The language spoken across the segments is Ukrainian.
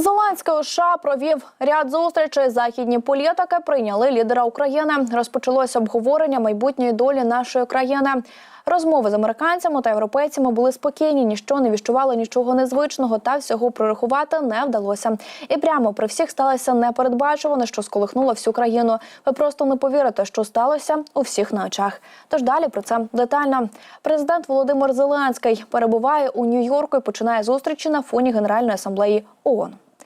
Зеленський у США провів ряд зустрічей. Західні політики прийняли лідера України. Розпочалося обговорення майбутньої долі нашої країни. Розмови з американцями та європейцями були спокійні, ніщо не віщувало нічого незвичного, та всього прорахувати не вдалося. І прямо при всіх сталося непередбачуване, що сколихнуло всю країну. Ви просто не повірите, що сталося у всіх на очах. Тож далі про це детально. Президент Володимир Зеленський перебуває у Нью-Йорку і починає зустрічі на фоні Генеральної асамблеї ООН.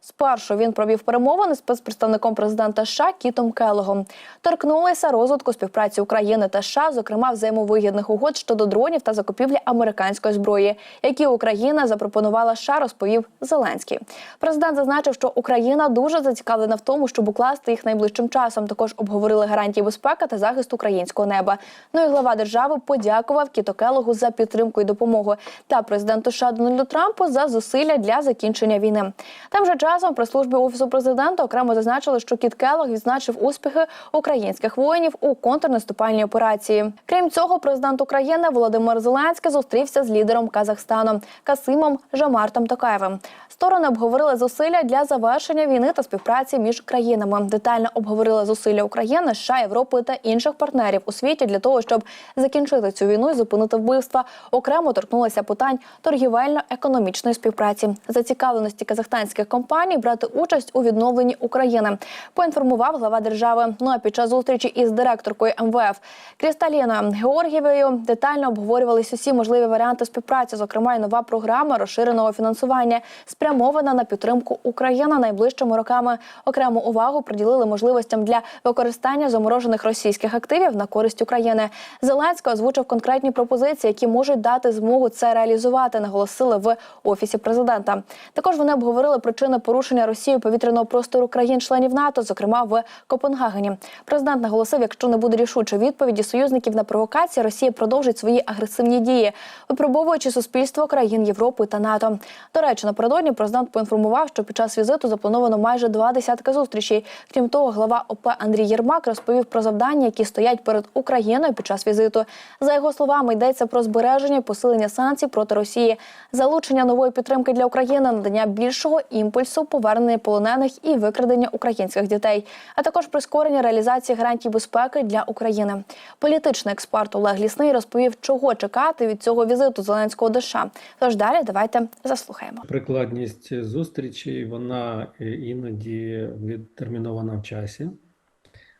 Спершу він провів перемовини з спецпредставником президента США Кітом Келлогом. Торкнулися розвитку співпраці України та США, зокрема взаємовигідних угод щодо дронів та закупівлі американської зброї, які Україна запропонувала США, розповів Зеленський. Президент зазначив, що Україна дуже зацікавлена в тому, щоб укласти їх найближчим часом. Також обговорили гарантії безпеки та захист українського неба. Ну і глава держави подякував Кіто Келлогу за підтримку і допомогу та президенту США Дональду Трампу за зусилля для закінчення війни. Тим же часом при службі офісу президента окремо зазначили, що Кіт Келлог відзначив успіхи українських воїнів у контрнаступальній операції. Крім цього, президент України Володимир Зеленський зустрівся з лідером Казахстану Касимом Жамартом Токаєвим. Сторони обговорили зусилля для завершення війни та співпраці між країнами. Детально обговорили зусилля України, США, Європи та інших партнерів у світі для того, щоб закінчити цю війну і зупинити вбивства. Окремо торкнулися питань торгівельно-економічної співпраці, зацікавленості казахстанських компаній брати участь у відновленні України. Поінформував глава держави. Ну а під час зустрічі із директоркою МВФ Крісталіною Георгієвою детально обговорювалися усі можливі варіанти співпраці, зокрема й нова програма розширеного фінансування, спрямована на підтримку України найближчими роками. Окрему увагу приділили можливостям для використання заморожених російських активів на користь України. Зеленський озвучив конкретні пропозиції, які можуть дати змогу це реалізувати. Наголосили в офісі президента. Також вони обговорили причини порушення Росією повітряного простору країн-членів НАТО, зокрема в Копенгагені. Президент наголосив, якщо не буде рішучої відповіді союзників на провокації, Росія продовжить свої агресивні дії, випробовуючи суспільство країн Європи та НАТО. До речі, напередодні президент поінформував, що під час візиту заплановано майже два десятки зустрічей. Крім того, глава ОП Андрій Єрмак розповів про завдання, які стоять перед Україною під час візиту. За його словами, йдеться про збереження посилення санкцій проти Росії, залучення нової підтримки для України, надання більшого імпульсу, повернення полонених і викрадення українських дітей, а також прискорення реалізації гарантій безпеки для України. Політичний експерт Олег Лісний розповів, чого чекати від цього візиту Зеленського до США. Тож далі давайте заслухаємо. Прикладність зустрічей вона е, іноді відтермінована в часі,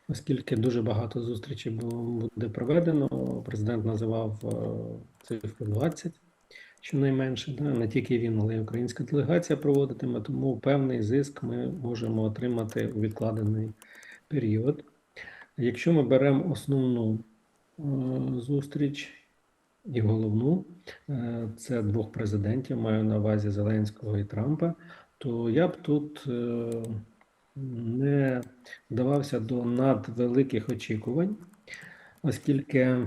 оскільки дуже багато зустрічей бу- буде проведено. Президент називав е, цифру 20, щонайменше. Да? Не тільки він, але й українська делегація проводитиме, тому певний зиск ми можемо отримати у відкладений період. Якщо ми беремо основну е, зустріч і головну, е, це двох президентів, маю на увазі Зеленського і Трампа, то я б тут е, не вдавався до надвеликих очікувань, оскільки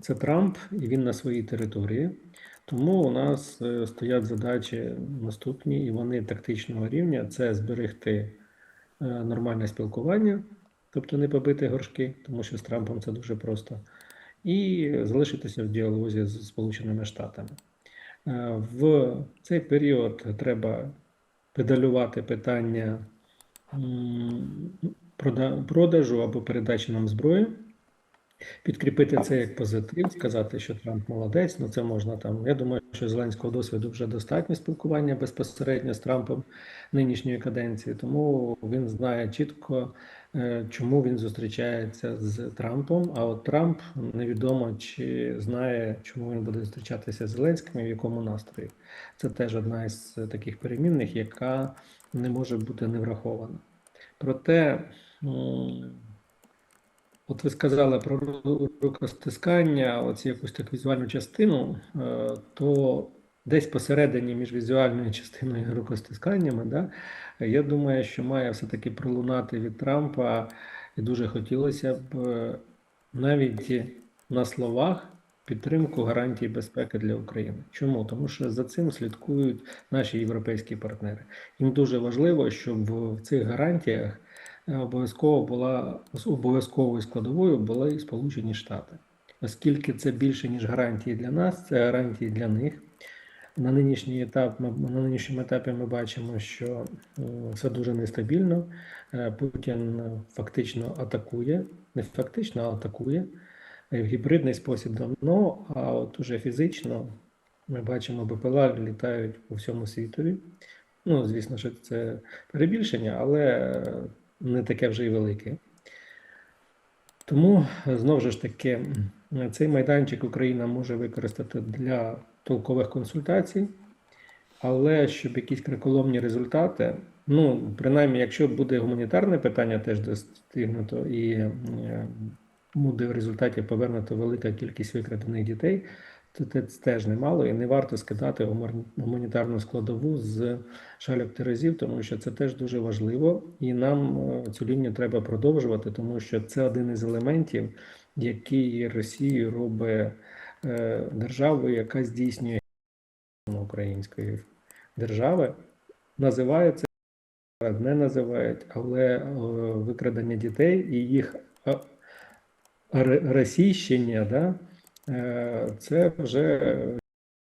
це Трамп і він на своїй території. Тому у нас е, стоять задачі наступні, і вони тактичного рівня: це зберегти е, нормальне спілкування, тобто не побити горшки, тому що з Трампом це дуже просто, і залишитися в діалозі з Сполученими Штатами. Е, В цей період треба педалювати питання продажу або передачі нам зброї, підкріпити це як позитив, сказати, що Трамп молодець. Ну це можна там. Я думаю, що Зеленського досвіду вже достатньо спілкування безпосередньо з Трампом нинішньої каденції, тому він знає чітко, е, чому він зустрічається з Трампом. А от Трамп невідомо чи знає, чому він буде зустрічатися з Зеленським і в якому настрої. Це теж одна із таких перемінних, яка не може бути не врахована. Проте, от ви сказали про рукостискання, оці якусь таку візуальну частину, е, то десь посередині між візуальною частиною і рукостисканнями, да, я думаю, що має все-таки пролунати від Трампа, і дуже хотілося б е, навіть на словах підтримку гарантій безпеки для України. Чому? Тому що за цим слідкують наші європейські партнери. Їм дуже важливо, щоб в цих гарантіях обов'язково була обов'язковою складовою були і Сполучені Штати, оскільки це більше ніж гарантії для нас, це гарантії для них. На нинішній етап на нинішньому етапі ми бачимо, що е, все дуже нестабільно. Е, Путін е, фактично атакує, не фактично, а атакує е, в гібридний спосіб давно, а от уже фізично ми бачимо, БПЛА літають по всьому світові. Ну, звісно, що це перебільшення, але е, не таке вже й велике. Тому знову ж таки цей майданчик Україна може використати для толкових консультацій, але щоб якісь криколомні результати, ну, принаймні, якщо буде гуманітарне питання теж достигнуто і е, буде в результаті повернуто велика кількість викрадених дітей, це теж немало і не варто скидати гуманітарну складову з шальок терезів, тому що це теж дуже важливо, і нам е, цю лінію треба продовжувати, тому що це один із елементів, який Росію робить е, державою, яка здійснює української держави. Називають це не називають, але е, викрадення дітей і їх російщення, да, це вже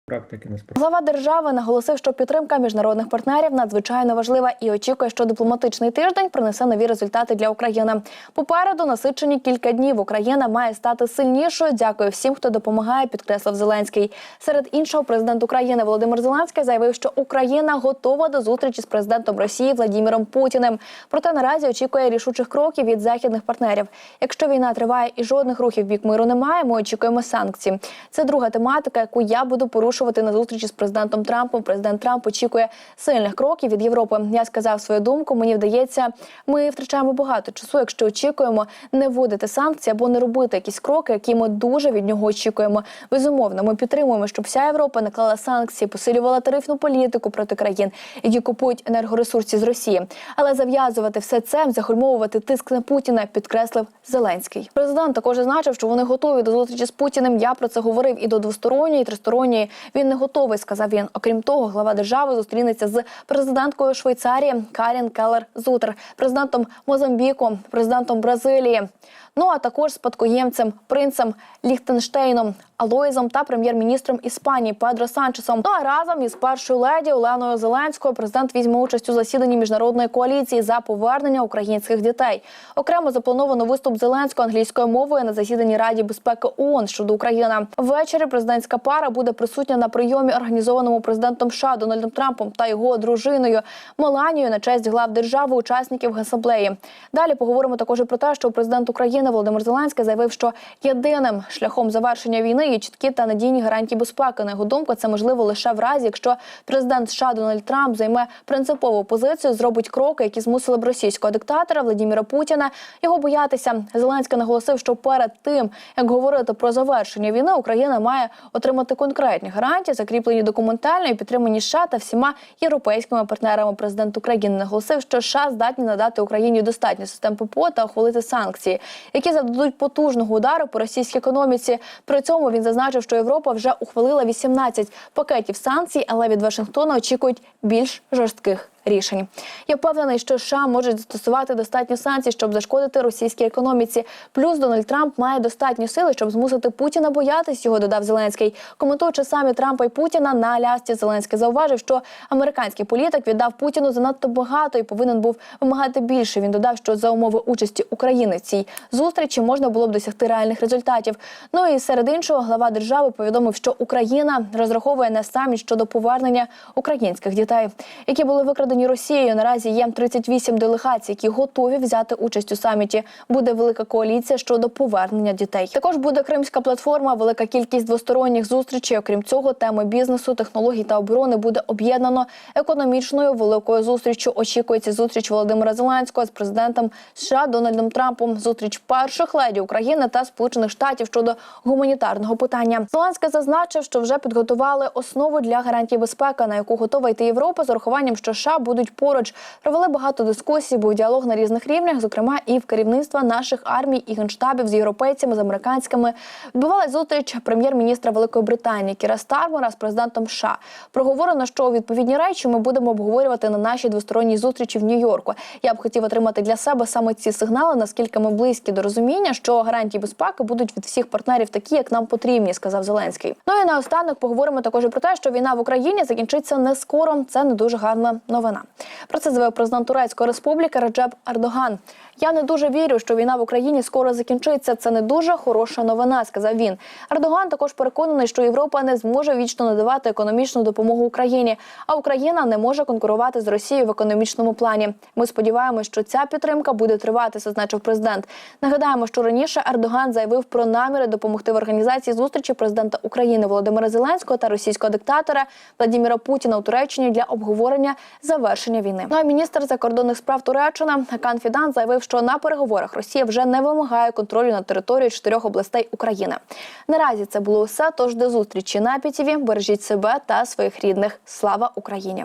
практики насправді. Глава держави наголосив, що підтримка міжнародних партнерів надзвичайно важлива і очікує, що дипломатичний тиждень принесе нові результати для України. Попереду насичені кілька днів. Україна має стати сильнішою. Дякую всім, хто допомагає. Підкреслив Зеленський. Серед іншого, президент України Володимир Зеленський заявив, що Україна готова до зустрічі з президентом Росії Владіміром Путіним. Проте наразі очікує рішучих кроків від західних партнерів. Якщо війна триває і жодних рухів бік миру немає, ми очікуємо санкцій. Це друга тематика, яку я буду порушувати на зустрічі з президентом Трампом. Президент Трамп очікує сильних кроків від Європи. Я сказав свою думку. Мені вдається, ми втрачаємо багато часу, якщо очікуємо не вводити санкції або не робити якісь кроки, які ми дуже від нього очікуємо. Безумовно, ми підтримуємо, щоб вся Європа наклала санкції, посилювала тарифну політику проти країн, які купують енергоресурси з Росії. Але зав'язувати все це, загальмовувати тиск на Путіна, підкреслив Зеленський. Президент також зазначив, що вони готові до зустрічі з Путіним. Я про це говорив і до двосторонньої, і тристоронньої. Він не готовий, сказав він. Окрім того, глава держави зустрінеться з президенткою Швейцарії Карін Келлер Зутер, президентом Мозамбіку, президентом Бразилії. Ну а також спадкоємцем принцем Ліхтенштейном Алоїзом та прем'єр-міністром Іспанії Педро Санчесом. Ну а разом із першою леді Оленою Зеленською президент візьме участь у засіданні міжнародної коаліції за повернення українських дітей. Окремо заплановано виступ Зеленського англійською мовою на засіданні Раді безпеки ООН щодо України. Ввечері президентська пара буде присутня на прийомі, організованому президентом США Дональдом Трампом та його дружиною Меланією на честь глав держави, учасників гасаблеї. Далі поговоримо також і про те, що президент України Володимир Зеленський заявив, що єдиним шляхом завершення війни є чіткі та надійні гарантії безпеки. На його думку, це можливо лише в разі, якщо президент США Дональд Трамп займе принципову позицію, зробить кроки, які змусили б російського диктатора Владіміра Путіна його боятися. Зеленський наголосив, що перед тим як говорити про завершення війни, Україна має отримати конкретні гарантії, закріплені документально і підтримані США та всіма європейськими партнерами. Президент України наголосив, що США здатні надати Україні достатньо систем ППО та ухвалити санкції, які зададуть потужного удару по російській економіці. При цьому він зазначив, що Європа вже ухвалила 18 пакетів санкцій, але від Вашингтона очікують більш жорстких. Рішень я впевнений, що США можуть застосувати достатньо санкцій, щоб зашкодити російській економіці. Плюс Дональд Трамп має достатні сили, щоб змусити Путіна боятись його. Додав Зеленський. Коментуючи самі Трампа і Путіна на Алясці, Зеленський зауважив, що американський політик віддав Путіну занадто багато і повинен був вимагати більше. Він додав, що за умови участі України цій зустрічі можна було б досягти реальних результатів. Ну і серед іншого, глава держави повідомив, що Україна розраховує на саміт щодо повернення українських дітей, які були викрадені Росією. Наразі є 38 делегацій, які готові взяти участь у саміті. Буде велика коаліція щодо повернення дітей. Також буде кримська платформа, велика кількість двосторонніх зустрічей. Окрім цього, теми бізнесу, технологій та оборони буде об'єднано економічною великою зустріччю. Очікується зустріч Володимира Зеленського з президентом США Дональдом Трампом. Зустріч перших леді України та Сполучених Штатів щодо гуманітарного питання. Зеленський зазначив, що вже підготували основу для гарантій безпеки, на яку готова йти Європа з урахуванням, що США будуть поруч. Провели багато дискусій, був діалог на різних рівнях, зокрема і в керівництва наших армій і генштабів з європейцями, з американськими. Відбувалась зустріч прем'єр-міністра Великої Британії Кіра Стармера з президентом США. Проговорено, що відповідні речі ми будемо обговорювати на нашій двосторонній зустрічі в Нью-Йорку. Я б хотів отримати для себе саме ці сигнали, наскільки ми близькі до розуміння, що гарантії безпеки будуть від всіх партнерів такі, як нам потрібні, сказав Зеленський. Ну і наостанок поговоримо також про те, що війна в Україні закінчиться не скоро. Це не дуже гарна новина. Про це заявив президент Турецької республіки Реджеп Ердоган. Я не дуже вірю, що війна в Україні скоро закінчиться. Це не дуже хороша новина, сказав він. Ердоган також переконаний, що Європа не зможе вічно надавати економічну допомогу Україні, а Україна не може конкурувати з Росією в економічному плані. Ми сподіваємось, що ця підтримка буде тривати, зазначив президент. Нагадаємо, що раніше Ердоган заявив про наміри допомогти в організації зустрічі президента України Володимира Зеленського та російського диктатора Владимира Путіна у Туреччині для обговорення завершення війни. Ну а міністр закордонних справ Туреччини Хакан Фідан заявив, що на переговорах Росія вже не вимагає контролю над територією чотирьох областей України. Наразі це було все. Тож до зустрічі на ПІТІВІ. Бережіть себе та своїх рідних. Слава Україні!